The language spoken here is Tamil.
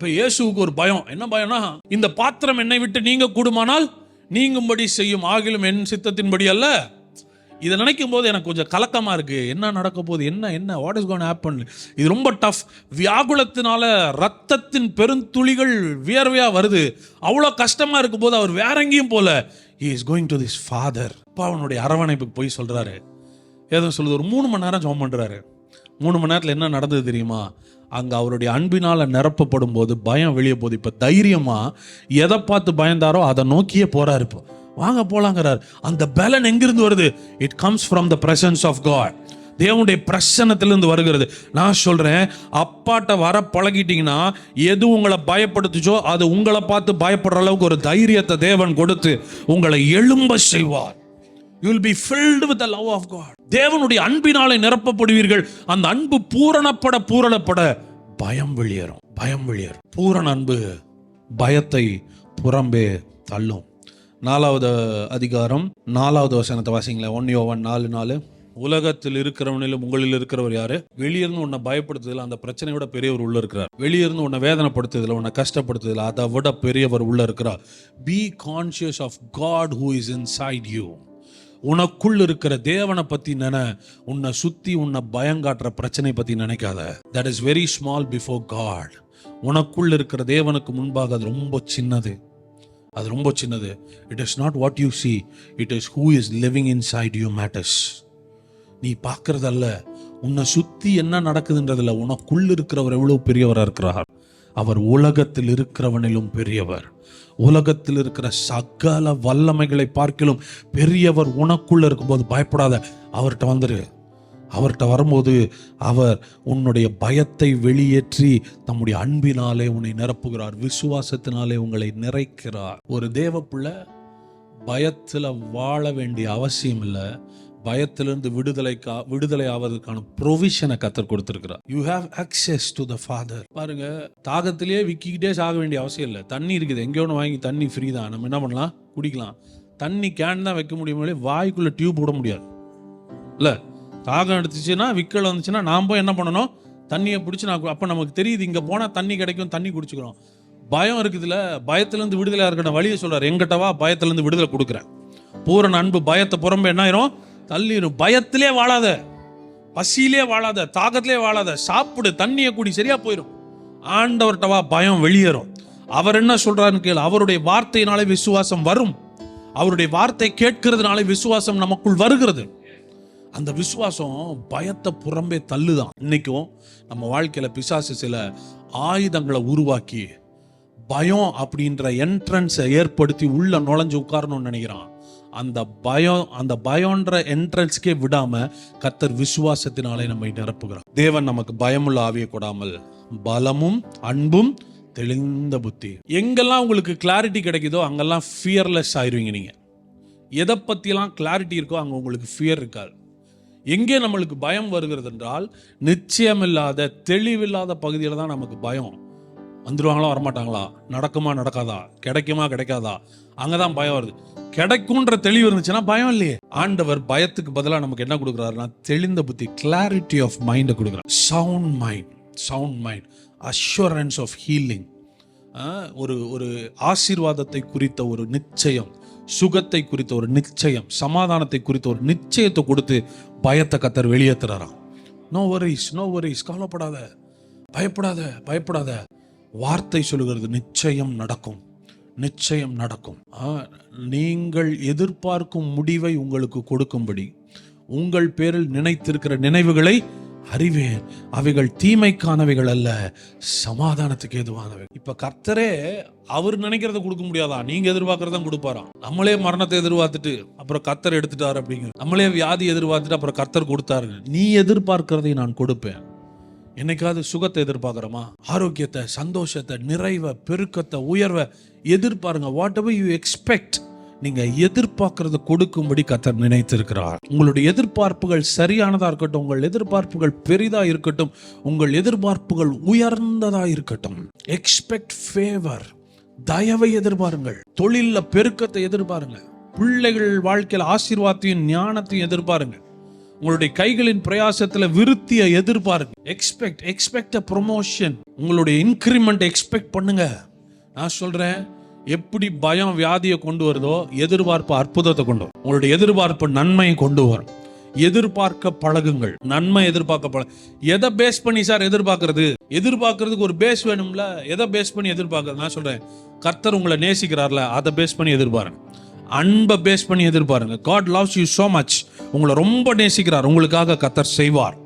இப்போ இயேசுவுக்கு ஒரு பயம். என்ன பயம்னா இந்த பாத்திரம் என்னை விட்டு நீங்க கூடுமானால் நீங்கும்படி செய்யும் ஆகிலும் என் சித்தத்தின்படி அல்ல. இதை நினைக்கும் போது எனக்கு கொஞ்சம் கலக்கமாக இருக்குது என்ன நடக்க போகுது? என்ன என்ன வாட் இஸ் கோன் ஹேப்பன் இது ரொம்ப டஃப் வியாகுலத்தினால ரத்தத்தின் பெருந்துளிகள் வியர்வையாக வருது. அவ்வளோ கஷ்டமாக இருக்கும் போது அவர் வேற எங்கேயும் போல. He is going to this father அப்பா அவனுடைய அரவணைப்புக்கு போய் சொல்கிறாரு ஏதோ சொல்லுது. ஒரு மூணு மணி நேரம் ஜோம் பண்ணுறாரு மூணு மணி நேரத்தில் என்ன நடந்தது தெரியுமா? அங்கே அவருடைய அன்பினால் நிரப்பப்படும் போது பயம் வெளியே போகுது. இப்போ தைரியமாக எதை பார்த்து பயந்தாரோ அதை நோக்கியே போகிறார் இப்போ. வாங்க போலாங்கிறார். அந்த பலன் எங்கிருந்து வருது? It comes from the presence of God தேவனுடைய பிரசனத்திலிருந்து வருகிறது. நான் சொல்கிறேன் அப்பாட்ட வர பழகிட்டீங்கன்னா எது உங்களை பயப்படுத்துச்சோ அது உங்களை பார்த்து பயப்படுற அளவுக்கு ஒரு தைரியத்தை தேவன் கொடுத்து உங்களை எழும்ப செய்வார். You will be filled with love of God தேவனுடைய அன்பினாலே நிரப்பப்படுவீர்கள். அந்த அன்பு பூரணப்பட பூரணப்பட பயம் வெளியேறும். பயம் வெளியேறும். பூரண அன்பு பயத்தை புறம்பே தள்ளும். நாலாவது அதிகாரம் நாலாவது வசனத்தை வாசிங்களேன். ஒன் யோவன் நாலு நாலு. உலகத்தில் இருக்கிறவனிலும் உங்களில் இருக்கிறவர் யாரு? வெளியிருந்து உன்னை பயப்படுத்துதல் அந்த பிரச்சனையோட விட பெரியவர் உள்ள இருக்கிறார். வெளியிருந்து உன்னை வேதனைப்படுத்துதல் உன்னை கஷ்டப்படுத்துதல் அதை விட பெரியவர் உள்ள இருக்கிறார். Be conscious of God who is inside you உனக்குள் இருக்கிற தேவனை பத்தி நின உன்னை சுத்தி உன்னை பயங்காட்டுற பிரச்சனை பத்தி நினைக்காத. That is very small before God உனக்குள் இருக்கிற தேவனுக்கு முன்பாக அது ரொம்ப சின்னது. அது ரொம்ப சின்னது. It is not what you see it is who is living inside you matters நீ பார்க்கறதல்ல உன்னை சுத்தி என்ன நடக்குதுன்றதுல உனக்குள் இருக்கிறவர் எவ்வளவு பெரியவராக இருக்கிறார். அவர் உலகத்தில் இருக்கிறவனிலும் பெரியவர். உலகத்தில் இருக்கிற சகல வல்லமைகளை பார்க்கிலும் பெரியவர் உனக்குள்ள இருக்கும்போது பயப்படாத. அவர்கிட்ட வந்துரு. அவர்கிட்ட வரும்போது அவர் உன்னுடைய பயத்தை வெளியேற்றி தம்முடைய அன்பினாலே உன்னை நிரப்புகிறார். விசுவாசத்தினாலே உங்களை நிறைக்கிறார். ஒரு தேவ பிள்ளை பயத்துல வாழ வேண்டிய அவசியம் இல்லை பயத்திலிருந்து விடுதலைக்கா விடுதலை ஆவதற்கான ப்ரொவிஷனை கத்தர் கொடுத்திருக்கிறார். You have access to the father பாருங்க தாகத்திலேயே விக்கிக்கிட்டே சாக வேண்டிய அவசியம் இல்லை. தண்ணி இருக்குது. எங்கேயோ ஒன்று வாங்கி தண்ணி ஃப்ரீ தான். நம்ம என்ன பண்ணலாம்? குடிக்கலாம். தண்ணி கேன் தான் வைக்க முடியுமே. வாய்க்குள்ள டியூப் விட முடியாது. இல்லை? தாகம் எடுத்துச்சுன்னா விக்கல் வந்துச்சுன்னா நாம் போய் என்ன பண்ணணும்? தண்ணியை பிடிச்சி நான் அப்போ நமக்கு தெரியுது இங்கே போனால் தண்ணி கிடைக்கும் தண்ணி குடிச்சுக்கிறோம். பயம் இருக்குதுல்ல? பயத்திலேருந்து விடுதலையாக இருக்கிற வழியை சொல்றாரு. எங்கிட்ட வா பயத்திலேருந்து விடுதலை கொடுக்குறேன். பூரண அன்பு பயத்தை புறம்பே என்ன ஆயிரும்? தள்ளிடும் பயத்திலே வாழாத பசியிலே வாழாத தாகத்திலே வாழாத சாப்பிடு தண்ணியை கூடி சரியா போயிடும் ஆண்டவர்கிட்டவா பயம் வெளியேறும். அவர் என்ன சொல்றாருன்னு கேள் அவருடைய வார்த்தையினாலே விசுவாசம் வரும். அவருடைய வார்த்தை கேட்கறதுனாலே விசுவாசம் நமக்குள் வருகிறது. அந்த விசுவாசம் பயத்தை புறம்பே தள்ளுதான். இன்னைக்கும் நம்ம வாழ்க்கையில பிசாசு சில ஆயுதங்களை உருவாக்கி பயம் அப்படின்ற என்ட்ரன்ஸை ஏற்படுத்தி உள்ள நுழைஞ்சு உட்காரணும்னு நினைக்கிறான். அந்த பயம் அந்த பயம்ன்ற என்ட்ரன்ஸ்க்கே விடாம கத்தர் விசுவாசத்தினாலே நம்மை நிரப்புகிறார். தேவன் நமக்கு பயமுள்ள ஆவிய கொடாமல் பலமும் அன்பும் தெளிந்த புத்தி. எங்கெல்லாம் உங்களுக்கு கிளாரிட்டி கிடைக்குதோ அங்கெல்லாம் ஃபியர்லெஸ் ஆயிருவீங்க நீங்க. எதை பற்றிலாம் கிளாரிட்டி இருக்கோ அங்கே உங்களுக்கு ஃபியர் இருக்காது. எங்கே நம்மளுக்கு பயம் வருகிறது என்றால் நிச்சயமில்லாத தெளிவில்லாத பகுதியில் தான் நமக்கு பயம். வந்துடுவாங்களா வரமாட்டாங்களா? நடக்குமா நடக்காதா? கிடைக்குமா கிடைக்காதா? அங்கே தான் பயம் வருது. கிடைக்கும்ன்ற தெளிவு இருந்துச்சுன்னா பயம் இல்லையே. ஆண்டவர் பயத்துக்கு பதிலாக நமக்கு என்ன கொடுக்குறாருன்னா தெளிந்த புத்தி கிளாரிட்டி ஆஃப் மைண்டை கொடுக்குறார். Sound mind sound mind assurance of healing ஒரு ஒரு ஆசீர்வாதத்தை குறித்த ஒரு நிச்சயம் சுகத்தை குறித்த ஒரு நிச்சயம் சமாதானத்தை குறித்த ஒரு நிச்சயத்தை கொடுத்து பயத்தை கத்தர் வெளியேற்றுறாராம் நோ வரிஸ் நோ வரிஸ் கவலைப்படாத பயப்படாத பயப்படாத. வார்த்தை சொல்லுகிறது நிச்சயம் நடக்கும். நிச்சயம் நடக்கும். ஆ, நீங்கள் எதிர்பார்க்கும் முடிவை உங்களுக்கு கொடுக்கும்படி உங்கள் பேரில் நினைத்திருக்கிற நினைவுகளை அறிவேன். அவைகள் தீமைக்கானவைகள் அல்ல சமாதானத்துக்கு ஏதுவானவை. இப்ப கர்த்தரே அவர் நினைக்கிறத கொடுக்க முடியாதா? நீங்க எதிர்பார்க்கறதான் கொடுப்பாராம் நம்மளே மரணத்தை எதிர்பார்த்துட்டு அப்புறம் கர்த்தர் எடுத்துட்டாரு அப்படிங்கிற நம்மளே வியாதி எதிர்பார்த்துட்டு அப்புறம் கர்த்தர் கொடுத்தாரு நீ எதிர்பார்க்கிறதை நான் கொடுப்பேன். என்னைக்காவது சுகத்தை எதிர்பார்க்குறோமா? ஆரோக்கியத்தை சந்தோஷத்தை நிறைவை பெருக்கத்தை உயர்வை எதிர்பாருங்க. வாட் எவர் யூ எக்ஸ்பெக்ட் நீங்கள் எதிர்பார்க்கறத கொடுக்கும்படி கத்தர் நினைத்திருக்கிறார். உங்களுடைய எதிர்பார்ப்புகள் சரியானதா இருக்கட்டும் உங்கள் எதிர்பார்ப்புகள் பெரிதா இருக்கட்டும் உங்கள் எதிர்பார்ப்புகள் உயர்ந்ததா இருக்கட்டும். எக்ஸ்பெக்ட் ஃபேவர் தயவை எதிர்பாருங்கள். தொழிலில் பெருக்கத்தை எதிர்பாருங்க பிள்ளைகள் வாழ்க்கையில் ஆசீர்வாதத்தையும் ஞானத்தையும் எதிர்பாருங்க உங்களுடைய கைகளின் பிரயாசத்துல விருத்திய எதிர்பார்க்கு எக்ஸ்பெக்ட் எக்ஸ்பெக்ட் அ ப்ரொமோஷன் உங்களுடைய இன்க்ரிமெண்ட் எக்ஸ்பெக்ட் பண்ணுங்க. நான் சொல்றேன் எப்படி பயம் வியாதியை கொண்டு வருதோ எதிர்பார்ப்பு அற்புதத்தை கொண்டு வரும். உங்களுடைய எதிர்பார்ப்பு நன்மையை கொண்டு வரும். எதிர்பார்க்க பழகுங்கள். நன்மை எதிர்பார்க்க பழ எதை பேஸ் பண்ணி சார் எதிர்பார்க்கறது? எதிர்பார்க்கறதுக்கு ஒரு பேஸ் வேணும்ல எதை பேஸ் பண்ணி எதிர்பார்க்கறது நான் சொல்றேன் கர்த்தர் உங்களை நேசிக்கிறார்ல அதை பேஸ் பண்ணி எதிர்பாருங்க. அன்பை பேஸ் பண்ணி எதிர்பாருங்க. God loves you so much உங்களை ரொம்ப நேசிக்கிறார். உங்களுக்காக கத்தர் செய்வார்.